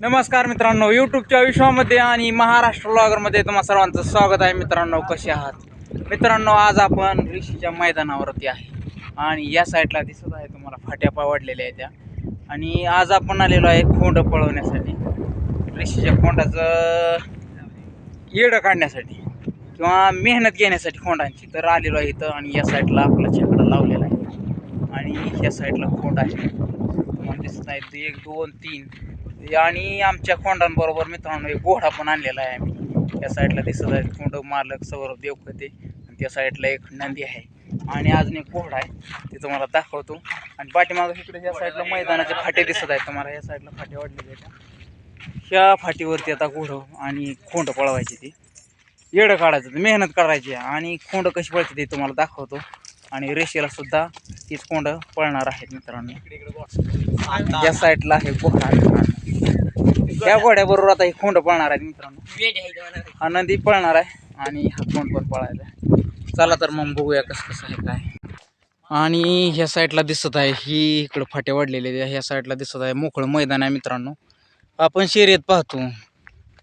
नमस्कार मित्रांनो यूट्यूबच्या विश्वामध्ये आणि महाराष्ट्र ब्लॉगरमध्ये तुम्हा सर्वांचं स्वागत आहे. मित्रांनो कसे आहात? मित्रांनो आज आपण ऋषीच्या मैदानावरती आहे. आणि या साईडला दिसत आहे तुम्हाला फाट्या पावडलेल्या आहेत त्या. आणि आज आपण आलेलो आहे खोंड पळवण्यासाठी. ऋषीच्या खोंडाचं येडं काढण्यासाठी किंवा मेहनत घेण्यासाठी खोंडांची तर आलेलो आहे इथं आणि या साईडला आपला छकडा लावलेला आहे. आणि या साईडला खोंड आहे. तुम्हाला दिसत आहे एक दोन तीन. आणि आमच्या खोंडांबरोबर मित्रांनो एक घोडा पण आणलेला आहे आम्ही. त्या साईडला दिसत आहे खोंड मालक सौरभ देवखते. आणि त्या साईडला एक नंदी आहे. आणि अजून एक घोडा आहे. ते तुम्हाला दाखवतो. आणि पाठीमागं इकडे या साईडला मैदानाचे फाटे दिसत आहेत. तुम्हाला या साईडला फाटे वाढलेले आहेत. ह्या फाटीवरती आता घोडं आणि खोंड पळवायची ती. येडं काढायचं ते मेहनत करायची. आणि खोंड कशी पळते ते तुम्हाला दाखवतो. आणि रेषेला सुद्धा तीच कोंड पळणार आहेत मित्रांनो. या साईडला आहे घोडा या घोड्याबरोबर आता ही कोंड पळणार आहेत मित्रांनो. हा नदी पळणार आहे आणि हा कोंड पण पळायला आहे. चला तर मग बघूया कसं कसं आहे काय. आणि ह्या साईडला दिसत आहे ही इकडं फाटे वाढलेले ह्या साईडला दिसत आहे मोकळं मैदान आहे मित्रांनो. आपण शर्यत पाहतो.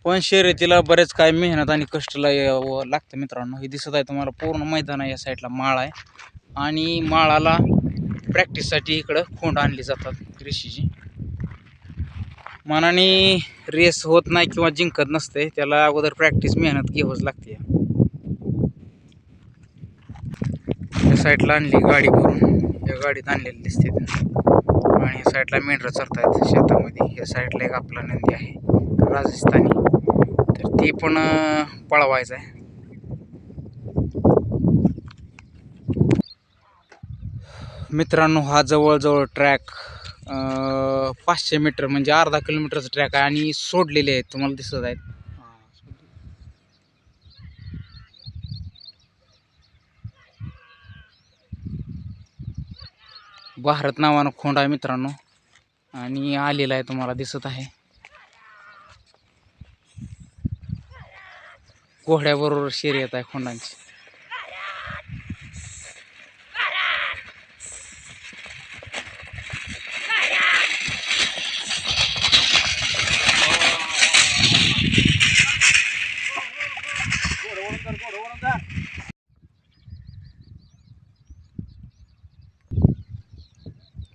पण शर्यतीला बरेच काय मेहनत आणि कष्ट ला- लागतं मित्रांनो. हे दिसत आहे तुम्हाला पूर्ण मैदान आहे या साईडला माळ आहे. आणि माळाला प्रॅक्टिससाठी इकडं खोंड आणली जातात ऋषीची मनाने रेस होत नाही किंवा जिंकत नसते त्याला अगोदर प्रॅक्टिस मेहनत घ्यावंच लागते. या साईडला आणली गाडी भरून. या गाडीत आणलेली दिसते आणि या साईडला मेंढरं चरतायत शेतामध्ये. या साईडला एक आपला नंदी आहे राजस्थानी. ते पण पळवायचं आहे मित्रांनो हा जवळजवळ ट्रॅक पाचशे मीटर म्हणजे अर्धा किलोमीटरचा ट्रॅक आहे आणि सोडलेले आहेत. तुम्हाला दिसत आहेत. भारत नावानं खोंड आहे मित्रांनो. आणि आलेला आहे तुम्हाला दिसत आहे. घोड्याबरोबर शर्यत आहे खोंडांची.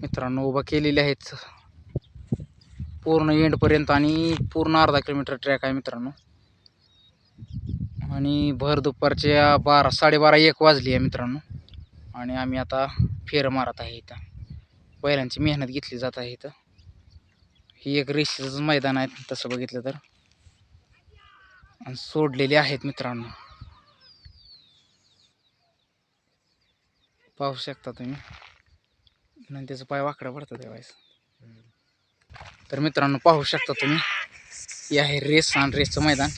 मित्रांनो उभा केलेले आहेत. पूर्ण एंडपर्यंत आणि पूर्ण अर्धा किलोमीटर ट्रॅक आहे मित्रांनो. आणि भर दुपारच्या बारा साडेबारा एक वाजली आहे मित्रांनो. आणि आम्ही आता फेर मारत आहे इथं. बैलांची मेहनत घेतली जात आहे इथं. ही एक रेषेचंच मैदान आहे तसं बघितलं तर. आणि सोडलेले आहेत मित्रांनो. पाहू शकता तुम्ही. नंदीचं पाय वाकडं पडतं तेव्हाच तर मित्रांनो पाहू शकता तुम्ही. हे आहे रेस आणि रेसचं मैदान.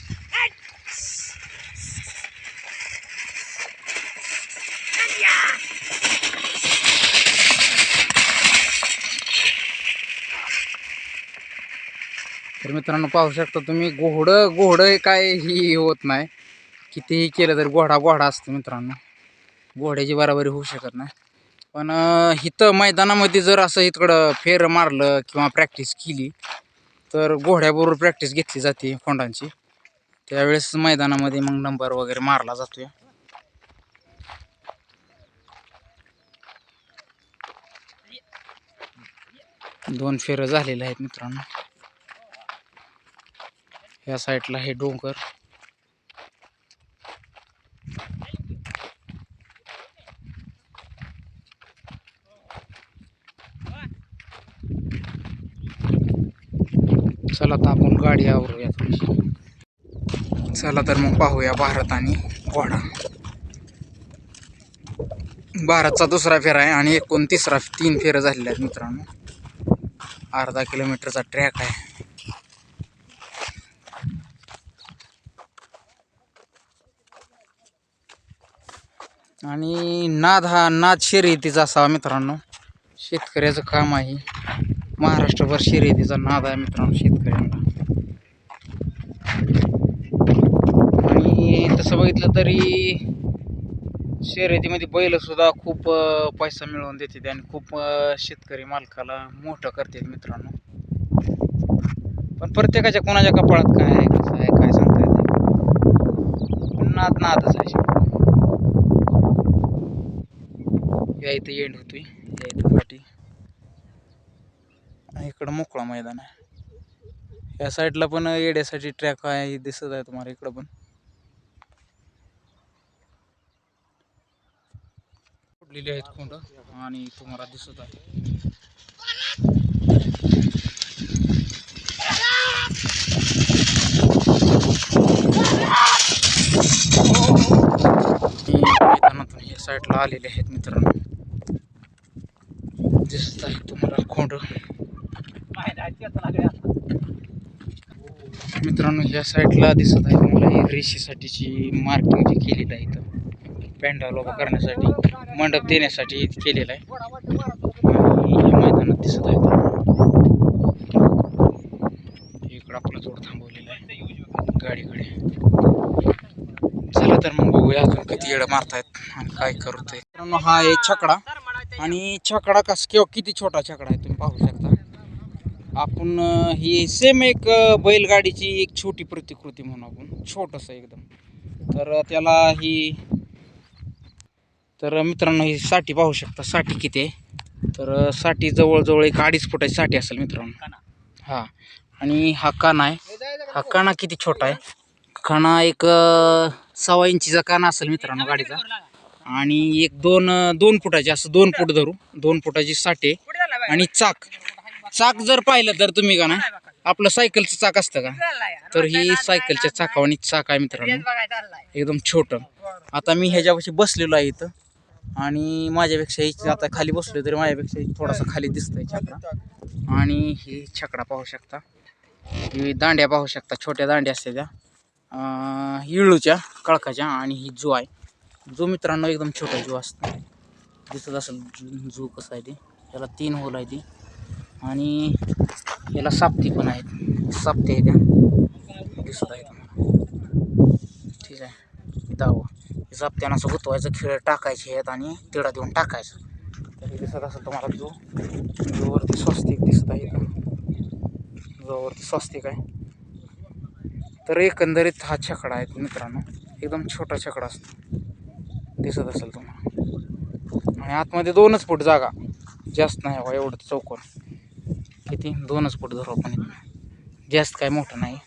मित्रांनो पाहू शकता तुम्ही घोडं घोडं हे काय ही होत नाही. कितीही केलं तर घोडा घोडा असतो मित्रांनो. घोड्याची बराबरी होऊ शकत नाही. पण इथं मैदानामध्ये जर असं इकडं फेर मारलं किंवा प्रॅक्टिस केली तर घोड्याबरोबर प्रॅक्टिस घेतली जाते खोंडांची. त्यावेळेस मैदानामध्ये मग नंबर वगैरे मारला जातोय. दोन फेरं झालेले आहेत मित्रांनो. या साईडला हे डोंगर. चला तर आपण गाडी आवरूया थोडीशी. चला तर मग पाहूया भारत आणि घोडा. भारतचा दुसरा फेरा आहे आणि एकूण तिसरा तीन फेरं झालेल्या आहेत मित्रांनो. अर्धा किलोमीटरचा ट्रॅक आहे. आणि नाद हा नाद शर्यतीचा असावा मित्रांनो. शेतकऱ्याचं काम आहे. महाराष्ट्रभर शर्यतीचा नाद आहे मित्रांनो शेतकऱ्यांना. आणि तसं बघितलं तरी शर्यतीमध्ये बैलसुद्धा खूप पैसा मिळवून देते आणि खूप शेतकरी मालकाला मोठं करतात मित्रांनो. पण प्रत्येकाच्या कोणाच्या कपाळात काय आहे कसं आहे काय सांगता येते नाद नादच आहे. या इथं एंड होतोय या इथं आणि इकडं मोकळा मैदान आहे. या साईडला पण येड्यासाठी ट्रॅक आहे दिसत आहे तुम्हाला इकडं पण. फुटलेली आहेत कोंड आणि तुम्हाला दिसत आहे. मैदानातून हे साईडला आलेले आहेत मित्रांनो दिसत आहे तुम्हाला खोंड मित्रांनो या साईडला दिसत आहे तुम्हाला ही रेषेसाठीची मार्किंग जी केलेली आहे इथं पॅन्डल उभा करण्यासाठी मंडप देण्यासाठी केलेला आहे. आणि या मैदानात दिसत आहे. इकडं आपलं जोड थांबवलेलं आहे गाडीकडे. चला तर मग बघूया अजून किती येडं मारतायत आणि काय करतोय. मित्रांनो हा आहे छकडा. आणि छकडा कस किंवा किती छोटा छकडा आहे तुम्ही पाहू शकता. आपण ही सेम एक बैलगाडीची एक छोटी प्रतिकृती म्हणू आपण. छोटस एकदम. तर त्याला ही तर मित्रांनो ही साठी पाहू शकता. साठी किती आहे? तर साठी जवळजवळ एक अडीच फुटाची साठी असेल मित्रांनो. हा. आणि हा काना आहे. हा काना किती छोटा आहे? काना एक सव्वा इंचीचा काना असेल मित्रांनो गाडीचा. आणि एक दोन दोन फुटाची असं दोन फूट धरू. दोन फुटाची साठे आणि चाक. चाक जर पाहिलं तर तुम्ही का ना आपलं सायकलचं चाक असतं का? तर ही सायकलच्या चाकावानी चाक आहे मित्रांनो. एकदम छोटं. आता मी ह्याच्यापाशी बसलेलो आहे इथं. आणि माझ्यापेक्षा ही आता खाली बसलो तरी माझ्यापेक्षा थोडासा खाली दिसतोय छकडा आणि ही छकडा पाहू शकता. ही दांड्या पाहू शकता. छोट्या दांड्या असते त्या. इळूच्या कळकाच्या आणि ही जू आहे. जो मित्रांनो एकदम छोटा जू असतो. दिसत असेल जू कसं आहे ते. त्याला तीन होल आहे ती. आणि याला साप्ती पण आहेत. साप्ती आहे त्या. दिसत आहे तुम्हाला. ठीक आहे. दावा. साप्त्यानं असं गुतवायचं खेळ टाकायचे आहेत आणि तिडा देऊन टाकायचं. तरी दिसत असेल तुम्हाला जो जोवरती स्वस्तिक दिसत आहे जोवरती स्वस्तिक आहे. तर एकंदरीत हा छकडा आहे मित्रांनो. एकदम छोटा छकडा असतो. दिसत असेल तुम्हाला. आणि आतमध्ये दोनच फूट जागा. जास्त नाही हवा एवढं चौकोन. किती? दोनच फूट धरू आपण जास्त काय मोठं नाही.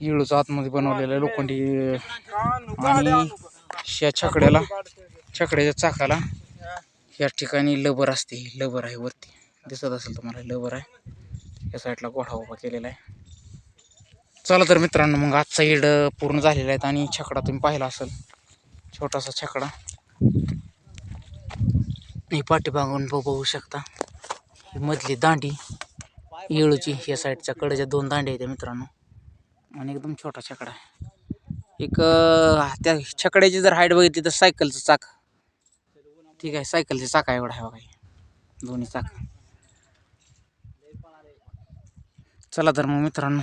इळूचं आतमध्ये बनवलेलं लोखंडी आणि या छकड्याला छकड्याच्या चाकाला या ठिकाणी लबर असते. लबर आहे वरती. दिसत असेल तुम्हाला लबर आहे. या साईडला गोठा उभा केलेला आहे. चला तर मित्रांनो मग आजचा ईड पूर्ण झालेला आहे आणि छकडा तुम्ही पाहिला असेल. छोटासा छकडा. ही पाठीमागून बघू शकता. मधली दांडी येळूची या साईडच्या कडेच्या दोन दांडी आहेत मित्रांनो. आणि एकदम छोटा छकडा आहे. एक त्या छकड्याची जर हाईट बघितली तर सायकलचं चाक. ठीक आहे सायकलचे चाक आहे एवढा आहे बघा. दोन्ही चाक. चला तर मग मित्रांनो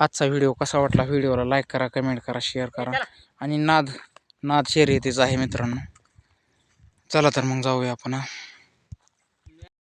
आजचा व्हिडिओ कसा वाटला व्हिडिओला लाईक करा कमेंट करा शेअर करा. आणि नाद नाद शेअर येतेच आहे मित्रांनो. चला तर मग जाऊया आपण